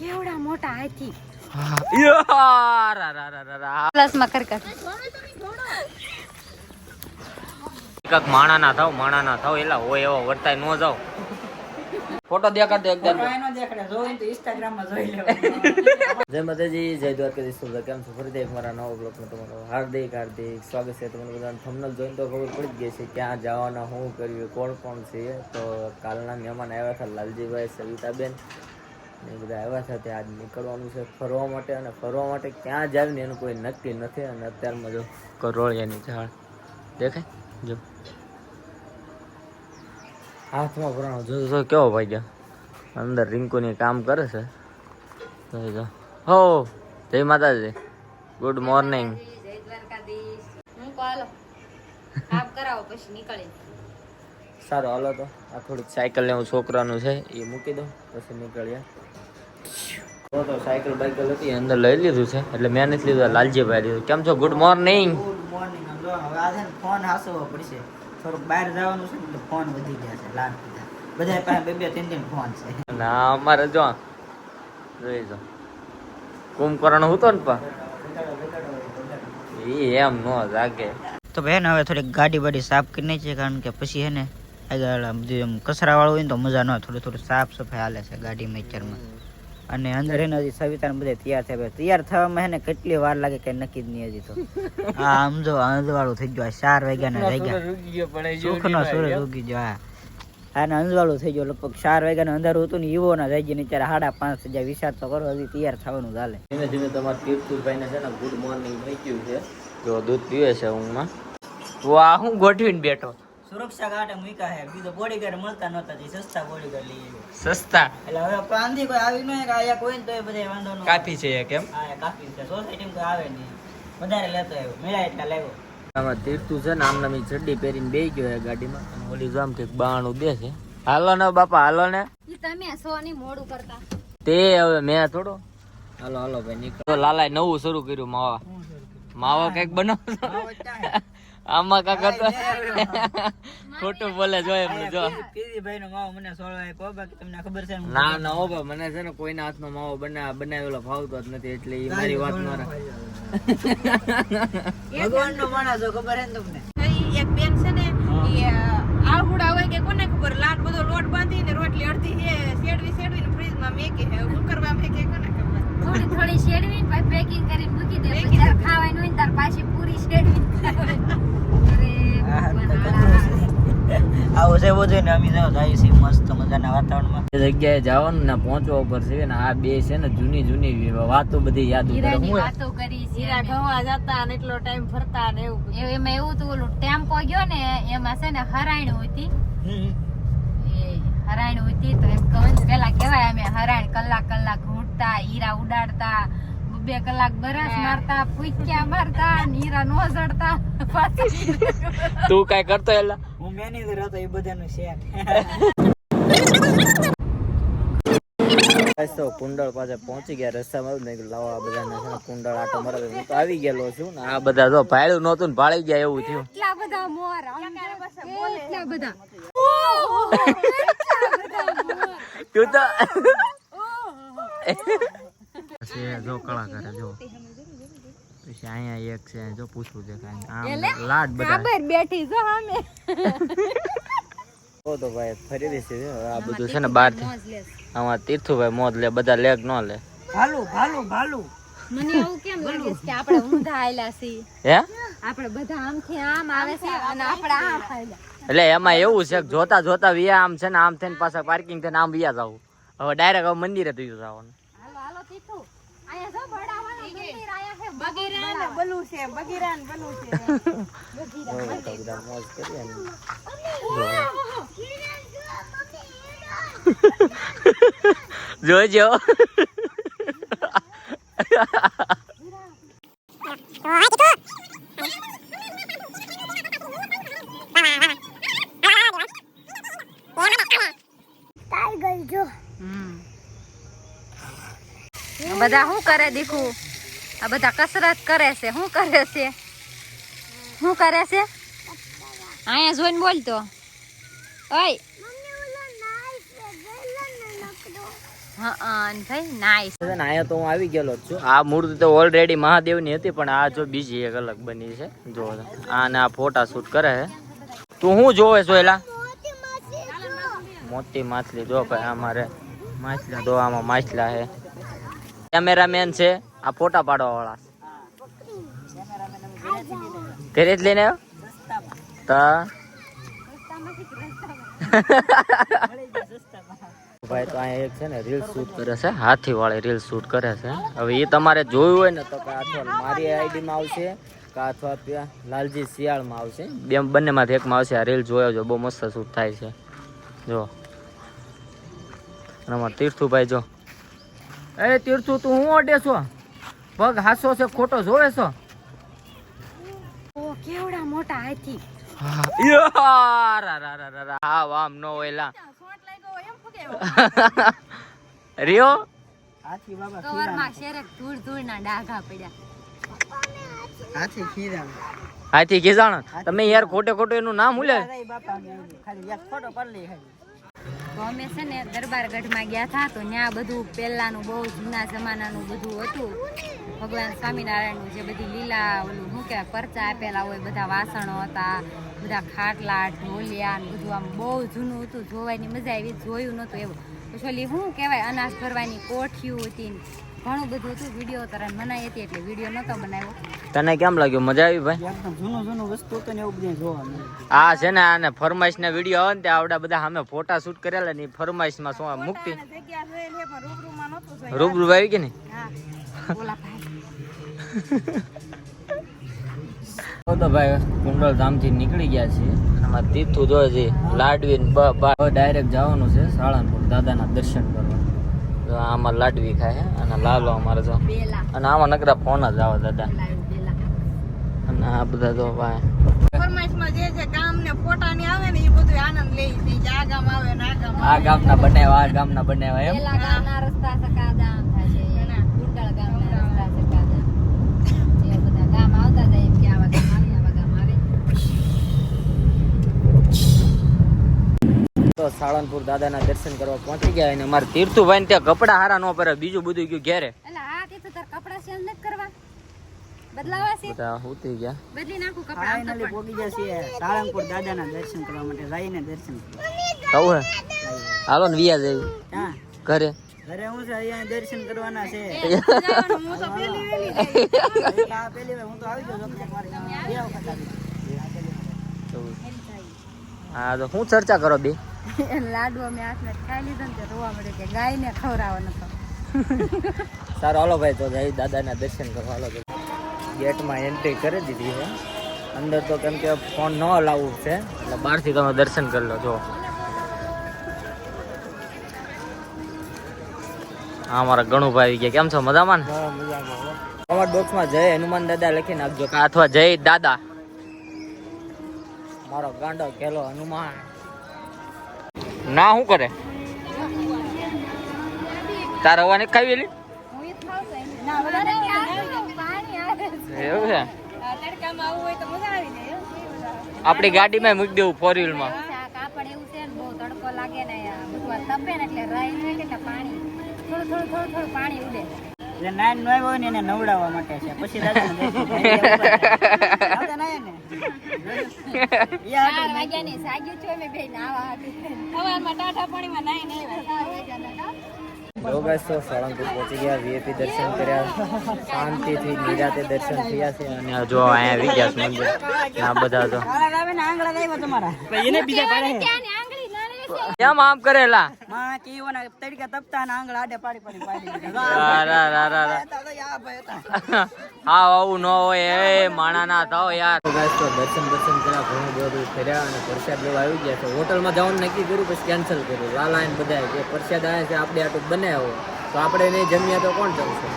કેવડા મોટા હાથી? કર માણા ના થાવ માણા ના થાવ એલા હોય એવો વર્તાય નો જાવ ફોટો દેખાડ દે એકદમ જય માતાજી જય દ્વારકાધીશ સુરત કેમ છો ફરી એક મારા નવા બ્લોગમાં તમારો હાર્દિક હાર્દિક સ્વાગત છે તમને બધાને થંબનેલ જોઈને તો ખબર પડી ગઈ છે ક્યાં જવાના શું કર્યું કોણ કોણ છે તો કાલના મહેમાન આવ્યા હતા લાલજીભાઈ સવિતાબેન ને એ બધા આવ્યા સાથે આજ નીકળવાનું છે ફરવા માટે અને ફરવા માટે ક્યાં જાય ને એનું કોઈ નક્કી નથી અને અત્યારમાં જો કરોળિયાની ઝાડ દેખાય? જો. હાથમાં ભરાણો જો જો કેવો ભાઈ ગયા? અંદર રિંકુની કામ કરે છે. જો. હો જય માતાજી. ગુડ મોર્નિંગ જય દ્વારકાધીશ હું કોલો આપ કરાવો પછી નીકળી સારું હાલો તો. આ થોડીક સાયકલ ને હું છોકરાનું છે એ મૂકી દો પછી નીકળ્યા તો સાયકલ બાયકલ હતી અંદર લઈ લીધું છે. એટલે મેં નથી લીધું લાલજીભાઈ લીધું. કેમ છો? ગુડ મોર્નિંગ ગુડ મોર્નિંગ હવે આ છે ને ફોન હાસવો પડશે. થોડુંક બહાર જવાનું છે એટલે ફોન વધી ગયા છે લાલ બધા પાસે બે બે ત્રણ ત્રણ ફોન છે. ના અમારે જો જોઈ જો. કુંભકર્ણ હતો ને પા. એ એમ નો જાગે. તો બેન હવે થોડીક ગાડી બાડી સાફ કરી નાખીએ કારણ કે પછી હે ને આગળ કચરા વાળું હોય ને તો મજા ન થોડું થોડું સાફ સફાઈ હાલે છે ગાડીમાં અત્યારમાં. અને અંદર એને હજી સવિતાને બધે તૈયાર થયા તૈયાર થવામાં એને કેટલી વાર લાગે કે નક્કી જ નહીં હજી તો. આ સમજો જો અંજવાળું થઈ ગયો આ ચાર વાગ્યાના થઈ ગયા સુખનો સૂરજ ઉગી ગયો હા. આને અંજવાળું થઈ ગયો લગભગ ચાર વાગ્યાનું અંધારું હતું ને ઈવો ના થઈ ગયું ત્યારે સાડા પાંચ હજાર વિચાર તો કરો હજી તૈયાર થવાનું ચાલે. ધીમે ધીમે તમારા તીર્થુભાઈને છે ને ગુડ મોર્નિંગ થઈ ગયું છે. જો દૂધ પીવે છે ઊંઘમાં. વાહ હું ગોઠવીને બેઠો. સુરક્ષા ગાર્ડ મૂક્યા હે બીજો બોડીગાર્ડ મળતા નહોતા જે સસ્તા બોડીગાર્ડ લઈ આવ્યો. સસ્તા? એટલે હવે પાંધી કોઈ આવી ન કે આયા કોઈ તો એ બધા વાંધો ન કાફી છે કેમ હા કાફી છે. સોસાયટી કોઈ આવે નહીં વધારે લેતો આવ્યો. મેળા એટલા લાવ્યો આમાં તીર્થુ છે ને આમ નામી ચડ્ડી પહેરીને બેસી ગયો છે ગાડીમાં. ઓલી કે બાણું દે છે હાલો ને બાપા હાલો ને. તમે સો ની મોડું કરતા. તે હવે મેં થોડો. હાલો હાલો ભાઈ નીકળો. લાલાએ નવું શરૂ કર્યું માવા. માવા કંઈક બનાવતો આમાં કાક તો ખોટું બોલે જો એમ જો. પીરી ભાઈ નો માવો મને સોળવાય કો બાકી તમને ખબર છે ને? ના ના ઓ બા મને છે ને કોઈના હાથનો માવો બના બનાવેલો ફાવતો જ નથી એટલે એ મારી વાત મારે. ભગવાન નો માણસ ખબર હે ને તમને? એક બેન છે ને ઈ આવડા હોય કે કોને ખબર લાટ બધો લોટ બાંધી ને રોટલી અડધી છે સેડવી સેડવી ને ફ્રીજમાં મેકી છે હું કરવા મેકે કોને ખબર? થોડી થોડી શેડવીન પછી પેકિંગ કરીને મૂકી દે. પછી તાર ખાવાનું હોય ને તાર પાછી પૂરી શેડવીન અરે છે બધું ને અમે જાવ જાય છે મસ્ત મજાના વાતાવરણમાં. જગ્યાએ જવાનું ને પહોંચવા ઉપર છે ને આ બે છે ને જૂની જૂની વાતો બધી યાદ કરે હું વાતો કરી જતા ને એટલો ટાઈમ ફરતા ને એવું એમાં એવું હતું ઓલું ટેમ્પો ગયો ને એમાં છે ને હરાયણ હતી. એ હરાયણ હતી તો એમ કહું પેલા કેવાય અમે હરાયણ કલાક કલાક ઘૂંટતા હીરા ઉડાડતા બે કલાક બરસ મારતા પૂચ્યા મારતા હીરા નો જડતા. પાછી તું કઈ કરતો એલા? હું મેનેજર હતો એ બધાનું શેર તો કુંડળ પાસે પહોંચી ગયા રસ્તામાં જ મેં લાવો આ બધાને છે કુંડળ આટો મારે હું તો આવી ગયેલો છું ને આ બધા જો ભાડું નહોતું ને ભાળી ગયા એવું થયું. એટલા બધા મોર એટલા બધા. તું તો છે જો કળાકાર જો. પછી અહીંયા એક છે જો પૂછવું છે કાંઈ. આમ લાડ બધા. બેઠી જો સામે તો તો ભાઈ ફરી દેશે આ બધું છે ને બહારથી આમાં તીર્થુભાઈ મોજ લે બધા લેગ ન લે. ભાલું ભાલું ભાલું. મને એવું કેમ લાગે છે કે આપણે ઊંધા આયલા છીએ? હે? આપણે બધા આમથી આમ આવે છે અને આપણે આમ આયલા. એટલે એમાં એવું છે કે જોતા જોતા વિયા આમ છે ને આમ થઈને પાછા પાર્કિંગ થઈને આમ વિયા જવું હવે ડાયરેક્ટ હવે મંદિરે થઈ જવાનું હાલો હાલો તીઠું અહીંયા જો બડાવાનું મંદિર આયા છે બગીરા ને બલુ છે બગીરા ને બલુ છે. બધા બધા મોજ કરીએ ને. જો. જોજો બધા શું કરે દીખું આ બધા કસરત કરે છે. શું કરે છે? શું કરે છે? અહીંયા જોઈને બોલતો ઓય. અહીંયા તો હું આવી ગયેલો છું. આ મૂર્તિ તો ઓલરેડી મહાદેવની હતી, પણ આ જો બીજી એક અલગ બની છે. જો, આને આ ફોટા કરે છે. તું શું જોવે છો મોટી માછલી જો ભાઈ અમારે માછલા આમાં માછલા છે. કેમેરામેન છે. આ ફોટા પાડવા વાળા ઘરે જ લઈને તા ભાઈ તો અહીંયા એક છે ને રીલ શૂટ કરે છે. હાથી રીલ શૂટ કરે છે. હવે એ તમારે જોયું હોય ને તો અથવા મારી આઈડીમાં આવશે, કા અથવા ત્યાં લાલજી શિયાળમાં આવશે. બે બંનેમાંથી એકમાં આવશે. આ રીલ જોયો જો, બહુ મસ્ત શૂટ થાય છે. જો. અને તીર્થુભાઈ જો. એ તીર્થુ તું હું ઓડે છો? પગ હાસો છે ખોટો જોવે છો? ઓ કેવડા મોટા હાથી. હા વામ નો ઓયલા રિયો હાથી બાબા કવરમાં શેરેક ધૂળ ધૂળ ના ડાઘા પડ્યા. હાથી ખીરા હાથી ખીજાણ? તમે યાર ખોટે ખોટે એનું નામ ઉલે બાપા ખાલી એક ફોટો ખાલી. અમે છે ને દરબારગઢમાં ગયા હતા તો ત્યાં બધું પહેલાંનું બહુ જૂના જમાનાનું બધું હતું. ભગવાન સ્વામિનારાયણનું જે બધી લીલા, ઓલું શું કહેવાય, પરચા આપેલા હોય, બધા વાસણો હતા, બધા ખાટલા, ઢોલિયા બધું આમ બહુ જૂનું હતું. જોવાની મજા આવી, જોયું નહોતું એવું. પછી શું કહેવાય, અનાજ ભરવાની કોઠિયું હતી ઘણું બધું હતું. વીડિયો તરત મનાઈ હતી એટલે વીડિયો નહોતો બનાવ્યો તને કેમ લાગ્યું? મજા આવી ભાઈ? જૂનું જૂનું વસ્તુ હતું ને એવું બધું જોવા આ છે ને આને ફરમાઈશ ના વીડિયો આવે ને ત્યાં આવડા બધા સામે ફોટા શૂટ કરેલા ને ફરમાઈશમાં શું આ મુક્તિ? છે. રૂબરૂ આવી ગઈ ને? હા. ભાઈ. તો ભાઈ કુંડળ ધામથી નીકળી ગયા છીએ. અને અમારે તીર્થું જોઈએ. છે લાડવી ડાયરેક્ટ જવાનું છે સાળંગપુર દાદાના દર્શન કરવા. તો આમાં લાડવી ખાય છે અને લાલો અમારે જો અને આમાં નકરા ફોન જ આવે દાદા. અને આ બધા તો ભાઈ. ફરમાઈશમાં જે જે કામ ને ફોટા ની આવે ને એ બધું આનંદ લે છે. કે આ ગામ આવે ને આ ગામ આ ગામના બનાવ્યા આ ગામના બનાવ્યા એમ? પેલા ગામના રસ્તા સકા ગામ થાય કુંડળ ગામના રસ્તા સકાદા એ બધા ગામ આવતા જાય એમ કે આવા ગામ આવે આવા ગામ આવે તો સાળનપુર દાદાના દર્શન કરવા પહોંચી ગયા અને અમારે તીર્થુભાઈ ત્યાં કપડા હારા ન પહેરે બીજું બધું ગયું ઘેરે. હાલો ને વિયા જેવી હા. ઘરે? ઘરે હું છે અહીંયા દર્શન કરવાના છે. હું તો પેલી વેલી જઈશ. પેલી હું તો આવી ગયો બે વખત આવી હા તો હું ચર્ચા કરો બે? લાડુ અમે હાથમાં ખાઈ લીધો ને રોવા મળ્યો કે ગાયને ખવડાવવાનો નતો. સારો હાલો ભાઈ તો જઈ દાદાના દર્શન કરવા હાલો ગેટમાં એન્ટ્રી કરી દીધી છે. અંદર તો કેમ કે ફોન ન લાવવું છે એટલે બહારથી તમે દર્શન કરી લો જો હા મારા ગણુભાઈ ગયા. કેમ છો? મજામાં ને? કમેન્ટ બોક્સમાં જય હનુમાન દાદા લખી નાખજો કે અથવા જય દાદા. મારો ગાંડો કેલો હનુમાન. ના શું કરે તારા હવા નથી ખાવી એલી. એવું છે. આપણી ગાડીમાં મૂકી દેવું ફોર વ્હીલમાં પાણી ઉડે એટલે આવ્યો ને એને નવડાવવા માટે છે પછી તો સાળંગપુર પહોંચી ગયા વીએપી દર્શન કર્યા. શાંતિથી, નિરાતે દર્શન થયા છે અને જો અહીંયા આવી બધા કેમ આમ કરેલા. માં કીઓના તડકા તપતા ને આંગળા આડે પાડી પાડી પાડી. રા રા રા રા તો. હા આવું ન હોય એ માણા ના થાવ યાર. તો ગાઈસ તો દર્શન દર્શન કર્યા ઘણું બધું ફર્યા અને પ્રસાદ લેવા આવી ગયા છે. હોટલમાં જવાનું નક્કી કર્યું પછી કેન્સલ કર્યું. લાલા ને બધા જે પ્રસાદ આવ્યા છે આપણે આટલું બનાવ્યો. તો આપણે નહીં જમ્યા તો કોણ જમશે?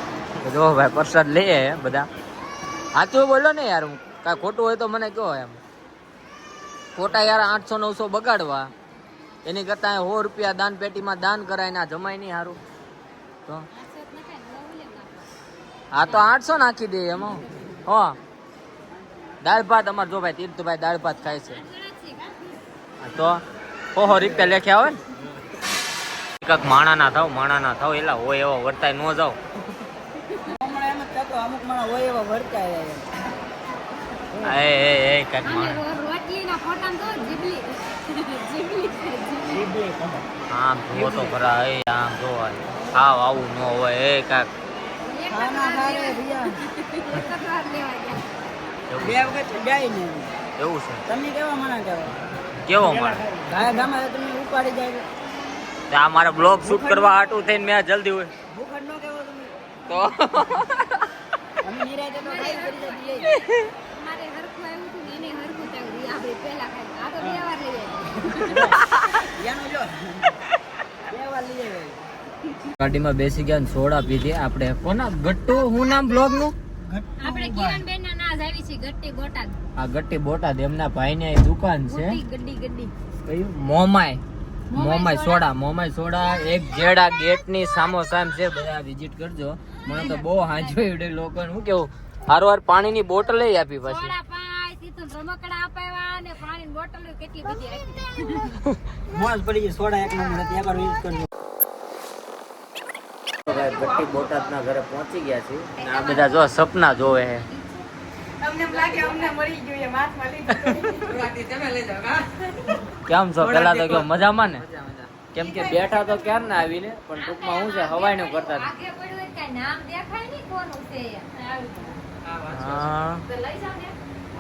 જો ભાઈ પ્રસાદ લઈએ બધા. સાચું બોલો ને યાર કાંઈ ખોટું હોય તો મને કહો એમ. ખોટા યાર આઠસો નવસો બગાડવા. એની કરતાં સો રૂપિયા દાન પેટીમાં દાન કરાય ના જમાય નહીં સારું તો? હા તો આઠસો નાખી દે એમાં. હો. દાળ ભાત અમારે જો ભાઈ તીર્થભાઈ દાળ ભાત ખાય છે. તો? હો હો રૂપિયા લેખ્યા હોય ને? કાંક માણા ના થાવ માણા ના થાવ એલા હોય એવા વર્તાય ન જાવ. અમુક માણા હોય એવા વર્તાય. એ એ અને માણા. રોટલીના ફોટા તો જીબલી. આમ જુઓ તો ખરા એ આમ જો આવ આવું ન હોય એ કાક. એવું. છે. તમે કેવા મના કરો કેવો ગામાં તમે ઉપાડી જાય. તે આ મારે બ્લોગ શૂટ કરવા હાટું થઈને મેં જલ્દી હોય. ભૂખડ ન કહેવો તમે? તો. અમે નિરાયતે તો ખાઈ કરી જતી અમારે હરખું આવ્યું હતું એને હરખું થયું. આપણે પહેલા ખાધું. ગાડીમાં બેસી ગયા સોડા પીધી. આપડે કોના ગટ્ટુ હું નામ બ્લોગનું આ ગટ્ટી બોટાદ એમના ભાઈ ની દુકાન છે. ગડ્ડી મોમાય. સોડા. મોમાય સોડા. એક જેડા ગેટ સામો સામ છે બધા વિઝિટ કરજો. મને તો બહુ હાજર લોકો કેવું? હારો હાર પાણી ની બોટલ આપી પાછી. સીધું રમકડા અપાવ્યા ને પાણીની બોટલો કેટલી બધી આપી મોજ પડી ગઈ સોડા એક નંબર હતી એકવાર યુઝ કરજો. ગટ્ટી બોટાદ ઘરે પહોંચી ગયા છે આ બધા જો સપના જોવે છે. અમને લાગે અમને મળી ગયું એમ હાથમાં લીધું તમે લઈ જાઓ કેમ છો? પેલા તો કયો મજામાં ને? કેમ કે બેઠા તો ક્યારે ના આવીને પણ ટૂંકમાં હું છે હવાઈ નું કરતા નામ દેખાય કોનું છે હા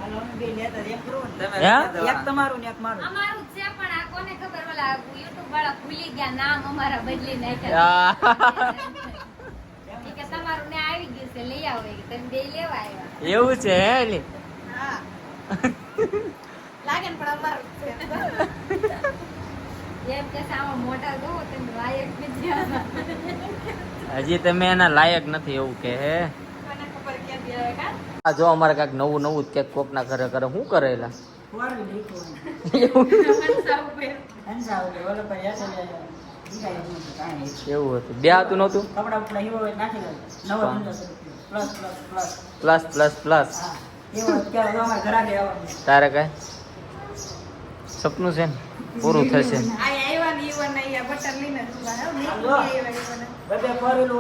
તો લઈ જાઓ ને હાલો અમે બે લેતા એક કરો ને. હે? એક તમારું ને એક મારું. અમારું છે પણ આ કોને ખબર? ઓલા યુટ્યુબ વાળા ભૂલી ગયા નામ અમારા બદલી નાખ્યા. આ, ઈ કે તમારું ને આવી ગયું છે લઈ આવો એ કે તમે બે લેવા આવ્યા. એવું છે લાગે પણ અમારું એમ કે આમાં મોટા જો તમે લાયક નથી. હજી તમે એના લાયક નથી એવું કે હે મને ખબર ક્યાંથી આવે કા આ જો અમારે કાંઈક નવું નવું કેક કોક ના ઘરે કરે શું કરેલા? કાંઈ એવું? હતું. બે હતું નહોતું? Plus plus plus. તારે પ્લસ પ્લસ હા એવો અત્યારે અમારે ઘરાકે આવવાનું તારે કઈ સપનું છે ને? પૂરું થશે. બધે ફોર વ્હીલ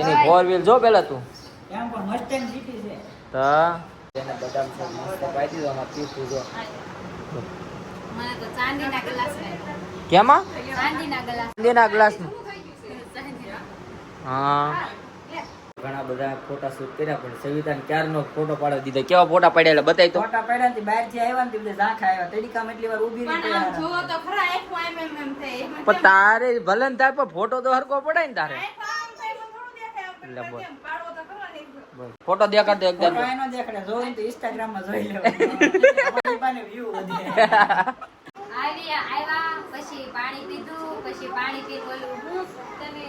એની ફોર વ્હીલ જો પેલા તું. કેમાં? ચાંદીના ગ્લાસ. હા. ઘણા બધા ફોટા શૂટ કર્યા પણ સવિતાને ક્યારનો ફોટો પાડી દીધો? કેવા ફોટા પાડ્યા બતાય તો. ફોટા પડ્યા ને બહારથી આવ્યા ને તે બધા ઝાંખા આવ્યા. તડીકામાં એટલી વાર ઊભી પણ રહી પણ જો તો ખરા આખું આમ એમ એમ થાય. પણ તારે ભલે ને થાય પણ ફોટો તો હરકો પડે ને તારે. એટલે બોલ. પાડવો. ફોટો દેખાડ દે એકદમ ફોટો એનો દેખાડે જોઈને તો ઇન્સ્ટાગ્રામમાં જોઈ લેવાનો. વ્યૂ વધે આવી આવ્યા પછી પાણી પીધું પછી પાણી પી બોલું હું તમે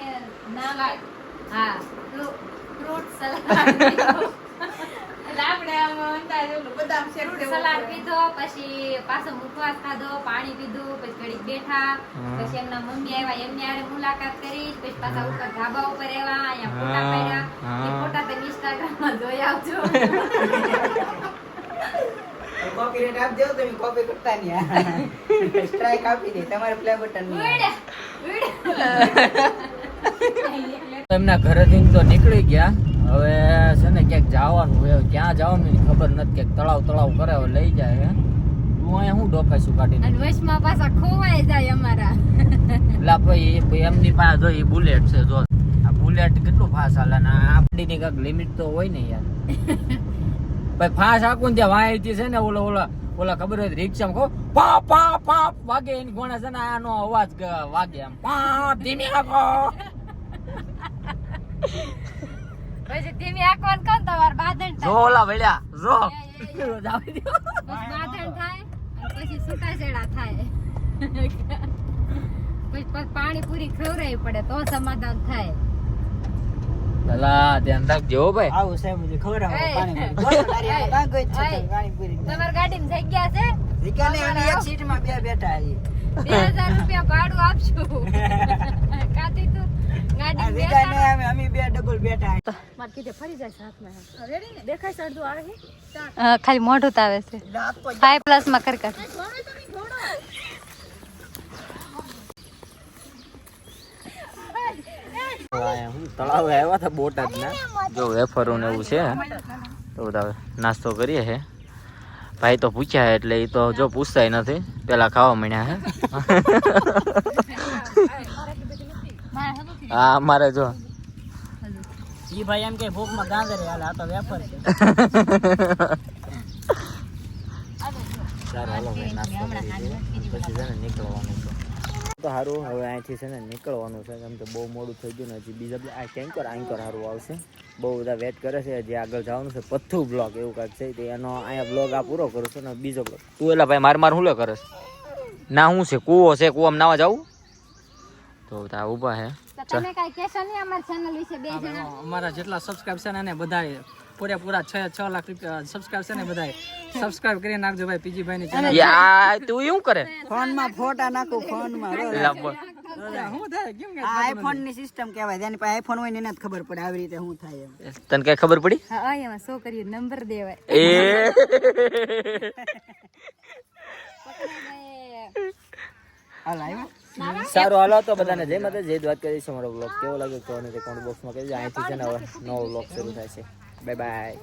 ના હા ફ્રૂટ સલાડ સલાડ પીધો પછી પાછો મુખવાસ ખાધો પાણી પીધું પછી ઘડીક બેઠા પછી એમના મમ્મી આવ્યા એમની મુલાકાત કરી પછી પાછા ઉપર ધાબા ઉપર આવ્યા અહીંયા ફોટા પાડ્યા. એ ફોટા તમે ઇન્સ્ટાગ્રામમાં જોઈ આવજો. કોપીરાઈટ આપજો તમે કોપી કરતા નહીં. સ્ટ્રાઇક આપી દે તમારે પ્લે બટન. એમના ઘરેથી તો નીકળી ગયા. હવે છે ને ક્યાંક જવાનું હવે ક્યાં જવાનું ખબર નથી ક્યાંક તળાવ તળાવ કરે હવે લઈ જાય હે. તું અહીંયા હું ડોકાશું કાઢીને અને પાછા ખોવાઈ જાય અમારા. એટલે ભાઈ એમની પાસે જો એ બુલેટ છે જો. આ બુલેટ કેટલું ફાસ હાલે ને આ આપણીની કાંઈક લિમિટ તો હોય ને યાર. ભાઈ ફાસ આખું ને ત્યાં વાંચી છે ને ઓલો ઓલા ઓલા ખબર હોય રિક્ષામાં કહો પા પા પા વાગે એની ગોણા છે ને આનો અવાજ વાગે આમ પા ધીમી આખો પછી ધીમી આંખવાનું ને તમારે બાંધણ જો ઓલા વળ્યા જો. જાવી દો. પછી બાંધણ થાય પછી સુતા છૂટાછેડા થાય. પછી પાછું પાણી પૂરી ખવડાવવી પડે તો સમાધાન થાય. ધ્યાન રાખજો ભાઈ. આવું પાણી પૂરી. જ છે પાણી પૂરી. તમારી જગ્યા છે એક બે બેઠા રૂપિયા ભાડું આપશું. કાતી તું ખાલી મોઢું આવે છે. ફાઈવ પ્લસમાં કર તળાવ આવ્યા હતા બોટાદ ના. જો વેફરો ને એવું છે. તો બધા નાસ્તો કરીએ છે. ભાઈ તો પૂછ્યા એટલે એ તો જો પૂછતાય નથી. પેલા ખાવા માંડ્યા હે હા અમારે જો. જી ભાઈ એમ કે ભૂખમાં ગાંધરે હાલ આ તો વેપાર છે. ચાલો હાલો ભાઈ નાસ્તો પછી છે ને નીકળવાનું છે. તો સારું હવે અહીંથી છે ને નીકળવાનું છે. કેમ કે બહુ મોડું થઈ ગયું ને હજી બીજા આ આંકર સારું આવશે. બહુ બધા વેટ કરે છે જે આગળ જવાનું છે. પથ્થું બ્લોક એવું કાંઈક છે તો એનો અહીંયા બ્લોગ આ પૂરો કરું છું ને બીજો બ્લોગ તું એલા ભાઈ માર માર હું લે કરે ના શું છે કૂવો છે કૂવામાં નાવા જાવું તો બધા ઊભા છે તો તમે કઈ કહેશો નહીં અમારી ચેનલ વિશે બે જણા? અમારા જેટલા સબસ્ક્રાઇબ છે ને બધા પૂરેપૂરા છ છ લાખ રૂપિયા સબસ્ક્રાઇબ છે ને બધા સબસ્ક્રાઇબ કરી નાખજો ભાઈ પીજી ભાઈ ની યા તું શું કરે? ફોનમાં ફોટા નાખું ફોનમાં એલા બોલ. હું થાય? કેમ આઈફોનની સિસ્ટમ કહેવાય તેની પાસે આઈફોન હોય ને એને ખબર પડે આવી રીતે શું થાય એમ. તને કઈ ખબર પડી? હા એમાં છોકરીઓ નંબર દેવાય. એ. હાલ આવ્યા? સારું, હાલો, તો બધાને જય માતા જય દ્વારકા કરીશ અમારો બ્લોગ કેવો લાગ્યો? તો કોમેન્ટ બોક્સમાં કહેજો. અહીંથી છે ને હવે નવો બ્લોગ શરૂ થાય છે. Bye bye